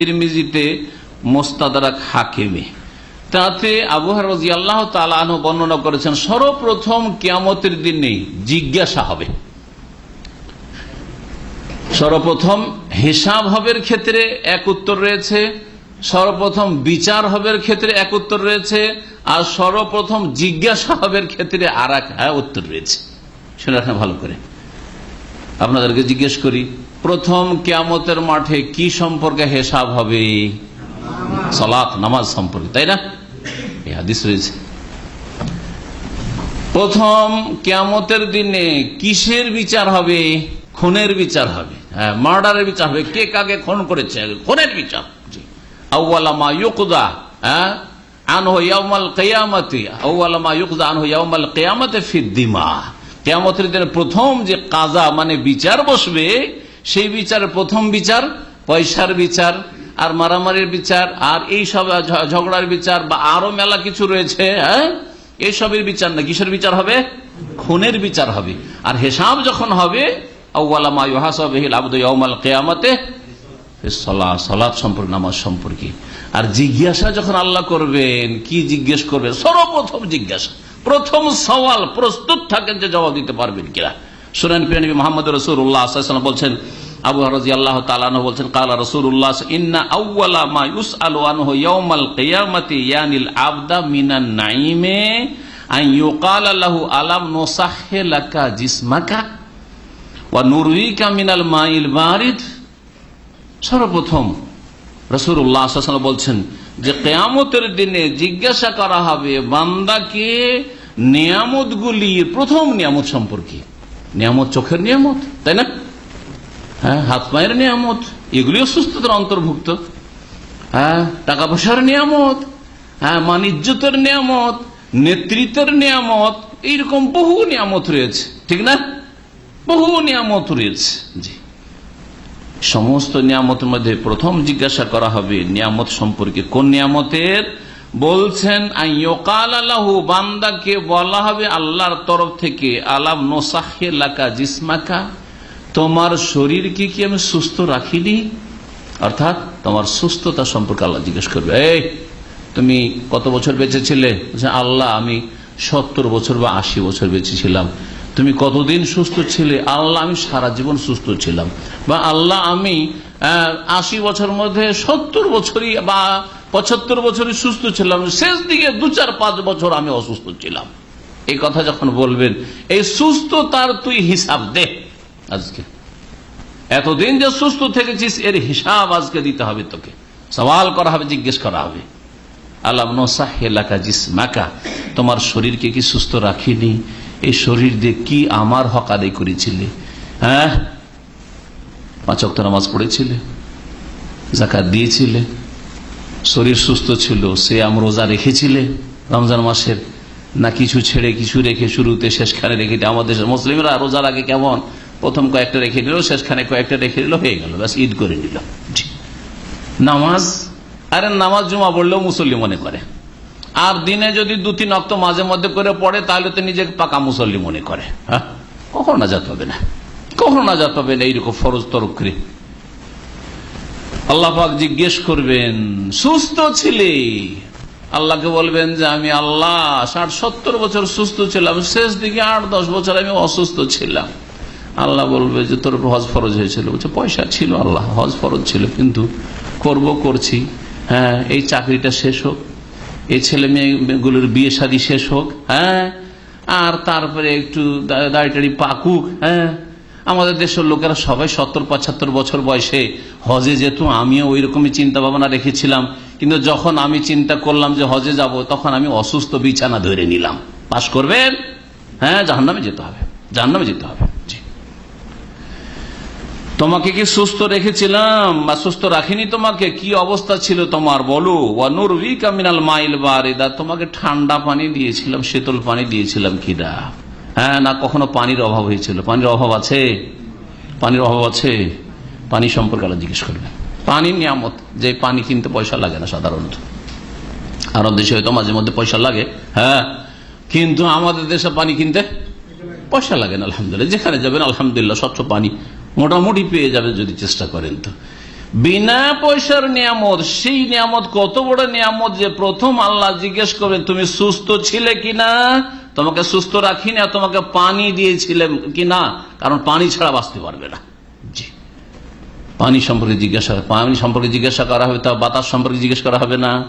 তিরমিজিতে মোস্তাদারাক হাকিমে। তাতে আবুহার রাজি আল্লাহ তালাহ বর্ণনা করেছেন, সর্বপ্রথম কিয়ামতের দিনে জিজ্ঞাসা হবে। সর্বপ্রথম হিসাব হবের ক্ষেত্রে এক উত্তর রয়েছে, সর্বপ্রথম বিচার হবের ক্ষেত্রে এক উত্তর রয়েছে, আর সর্বপ্রথম জিজ্ঞাসা হবের ক্ষেত্রে আর এক উত্তর রয়েছে। শুনে রাখেন ভালো করে। আপনাদেরকে জিজ্ঞেস করি প্রথম কেয়ামতের মাঠে কি সম্পর্কে হিসাব হবে? সলাৎ নামাজ সম্পর্কে, তাই না? হাদিস রয়েছে। প্রথম কেয়ামতের দিনে কিসের বিচার হবে? খুনের বিচার হবে। হ্যাঁ মার্ডারের বিচার হবে। কে কাকে খুন করেছে? খুনের বিচার। ইউকুদা হ্যাঁ? কেয়ামতের দিনে প্রথম যে কাজা মানে বিচার বসবে সেই বিচার, প্রথম বিচার, পয়সার বিচার, আর মারামারির বিচার, আর এই সব ঝগড়ার বিচার, বা আরও মেলা কিছু রয়েছে হ্যাঁ? এইসবের বিচার না, কিসের বিচার হবে? খুনের বিচার হবে। আর হেসাব যখন হবে সম্পর্কে। আর জিজ্ঞাসা যখন আল্লাহ করবেন, কি জিজ্ঞেস করবেন? সর্বপ্রথম জিজ্ঞাসা। প্রথম সওয়াল প্রস্তুত থাকেন যে জবাব দিতে পারবেন কিনা। সুরেন পিরানবী মোহাম্মদ রসুল্লাহ বলছেন, আবু রাজি আল্লাহ বলছেন, কালা রসুল্লাহ ইন্না ইয়ানিল নাইমে ইউকাল আল্লাহু আলাম নোসাহে লাকা মিনাল মাইল বারিদ? সর্বপ্রথম রসুল্লাহ বলছেন যে কেয়ামতের দিনে জিজ্ঞাসা করা হবে বান্দাকে নিয়ামতগুলির প্রথম নিয়ামত সম্পর্কে। নিয়ামত, চোখের নিয়ামত, তাই না? হ্যাঁ হাত পায়ের নিয়ামত, এগুলিও সুস্থতার অন্তর্ভুক্ত। হ্যাঁ টাকা পয়সার নিয়ামত হ্যাঁ মানিজ্যতের নিয়ামত, নেতৃত্বের নিয়ামত, এইরকম বহু নিয়ামত রয়েছে, ঠিক না? বহু নিয়ামত রয়েছে, জি। সমস্ত নিয়ামতের মধ্যে প্রথম জিজ্ঞাসা করা হবে, নিয়ামত সম্পর্কে কোন নিয়ামতের? বলছেন বান্দাকে বলা হবে আল্লাহর তরফ থেকে, আলাম নোসাহে লাকা জিসমাকা তোমার শরীরকে কি আমি সুস্থ রাখিনি? অর্থাৎ, তোমার সুস্থতা সম্পর্কে আল্লাহ জিজ্ঞেস করবে। এই, তুমি কত বছর বেঁচেছিলে? আল্লাহ, আমি সত্তর বছর বা আশি বছর বেঁচেছিলাম। তুমি কতদিন সুস্থ ছিলে? আল্লাহ, আমি সারা জীবন সুস্থ ছিলাম। বা, আল্লাহ, আমি আশি বছর মধ্যে সত্তর বছরই বা পঁচাত্তর বছরই সুস্থ ছিলাম, শেষ দিকে দু চার পাঁচ বছর আমি অসুস্থ ছিলাম। এই কথা যখন বলবেন, এই সুস্থ তার তুই হিসাব দে আজকে। এতদিন যে সুস্থ থেকেছিস, এর হিসাব আজকে দিতে হবে তোকে। সওয়াল করা হবে, জিজ্ঞেস করা হবে। আল্লাহ নোসাহেলাকা জিসমাকা, তোমার শরীরকে কি সুস্থ রাখিনি? এই শরীর দিয়ে কি আমার হক করেছিলে? হ্যাঁ? পাঁচক নামাজ পড়েছিলে? জাকাত দিয়েছিলে? শরীর সুস্থ ছিল সে আম রোজা রেখেছিলে রমজান মাসের? না কিছু ছেড়ে কিছু রেখে শুরুতে শেষখানে রেখে আমাদের মুসলিমরা রোজার আগে কেমন? প্রথম কয়েকটা রেখে নিল শেষখানে কয়েকটা রেখে দিল, হয়ে গেল, ব্যাস, ঈদ করে নিল নামাজ? আরে নামাজ জুমা পড়লেও মুসল্লি মনে করে। আর দিনে যদি দু তিন অক্ত মাঝে মধ্যে করে পড়ে, তাহলে তো নিজেকে পাকা মুসল্লি মনে করে। হ্যাঁ? কখনো নাজাত পাবে না। কখনো নাজাত পাবে না এইরকম ফরজ তরক্রি আল্লাহাক জিজ্ঞেস করবেন, সুস্থ ছিলে? আল্লাহকে বলবেন যে আমি আল্লাহ, ষাট সত্তর বছর সুস্থ ছিলাম, শেষ দিকে আট দশ বছর আমি অসুস্থ ছিলাম। আল্লাহ বলবে যে তোর হজ ফরজ হয়েছিল। বলছে, পয়সা ছিল আল্লাহ, হজ ফরজ ছিল, কিন্তু করব করছি। হ্যাঁ এই চাকরিটা শেষ হোক, এই ছেলে মেয়েগুলোর বিয়ে শাদী শেষ হোক হ্যাঁ আর তারপরে একটু দাড়ি টাড়ি পাকুক হ্যাঁ। আমাদের দেশের লোকেরা সবাই সত্তর, পঁচাত্তর বছর বয়সে হজে যেত, আমিও ওই রকমই চিন্তা ভাবনা রেখেছিলাম। কিন্তু যখন আমি চিন্তা করলাম যে হজে যাব, তখন আমি অসুস্থ বিছানা ধরে নিলাম। পাশ করবেন? হ্যাঁ জাহান্নামে যেতে হবে। জাহান্নামে যেতে হবে। তোমাকে কি সুস্থ রেখেছিলাম? বা সুস্থ রাখিনি তোমাকে? কি অবস্থা ছিল তোমার? বলো। মাইল তোমাকে ঠান্ডা পানি দিয়েছিলাম, শীতল পানি দিয়েছিলাম কিনা হ্যাঁ না, কখনো পানির অভাব হয়েছিল। পানির অভাব আছে? পানির অভাব আছে? পানি সম্পর্কে আলো জিজ্ঞেস করবে পানি নিয়ামত, যে পানি কিনতে পয়সা লাগে না সাধারণত। আরব দেশে হয়তো মাঝে মধ্যে পয়সা লাগে। হ্যাঁ কিন্তু আমাদের দেশে পানি কিনতে পয়সা লাগে না, আলহামদুলিল্লাহ। যেখানে যাবেন, আলহামদুলিল্লাহ, স্বচ্ছ পানি মোটামুটি পেয়ে যাবে যদি চেষ্টা করেন তো। বিনা পয়সার নিয়ামত, সেই নিয়ামত কত বড় নিয়ামত যে প্রথম আল্লাহ জিজ্ঞেস করবেন, তুমি সুস্থ ছিলে কিনা? তোমাকে সুস্থ রাখিনি আর তোমাকে পানি দিয়েছিলাম কি না? কারণ পানি ছাড়া বাঁচতে পারবে না। পানি সম্পর্কে জিজ্ঞাসা, পানি সম্পর্কে জিজ্ঞাসা করা হবে তা বাতাস সম্পর্কে জিজ্ঞেস করা হবে না।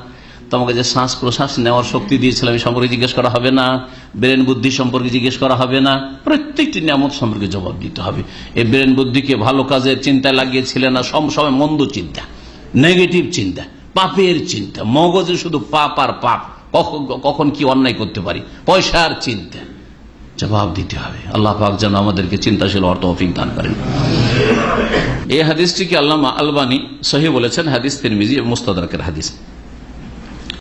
তোমাকে যে শ্বাস প্রশ্বাস নেওয়ার শক্তি দিয়েছিলাম এই সম্পর্কে জিজ্ঞেস করা হবে না। ব্রেন বুদ্ধি সম্পর্কে জিজ্ঞেস করা হবে না। প্রত্যেকটি নিয়ামত সম্পর্কে জবাব দিতে হবে। এই ব্রেন বুদ্ধিকে ভালো কাজের চিন্তায় লাগিয়েছিলেন না সব সময় মন্দ চিন্তা, নেগেটিভ চিন্তা, পাপের চিন্তা, মগজে শুধু পাপ আর পাপ। কখন কি অন্যায় করতে পারি? পয়সার চিন্তা। জবাব দিতে হবে। আল্লাহ পাক যেন আমাদেরকে চিন্তাশীল অর্থ অফিক দান করেন। এই হাদিসটিকে আল্লামা আলবানী সহি বলেছেন, হাদিস তিরমিজি মুস্তাদাকের হাদিস।